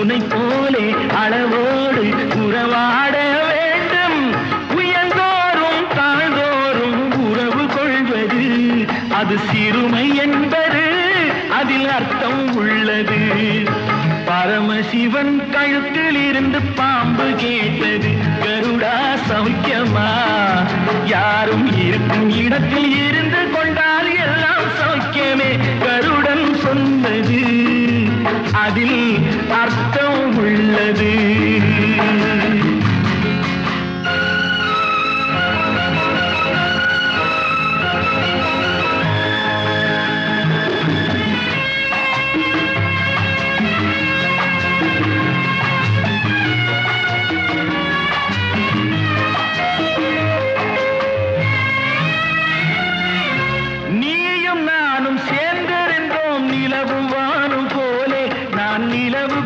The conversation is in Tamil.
உனை போலே அளவோடு உறவாட வேண்டும். உயர்ந்தோறும் தாழ்ந்தோறும் உறவு கொள்வது அது சிறுமை என்பது அதில் அர்த்தம் உள்ளது. பரமசிவன் கழுத்தில் இருந்து பாம்பு கேட்டது கருடா சௌக்கியமா? யாரும் இருக்கும் இடத்தில் இரு அதில் அர்த்தம் உள்ளது.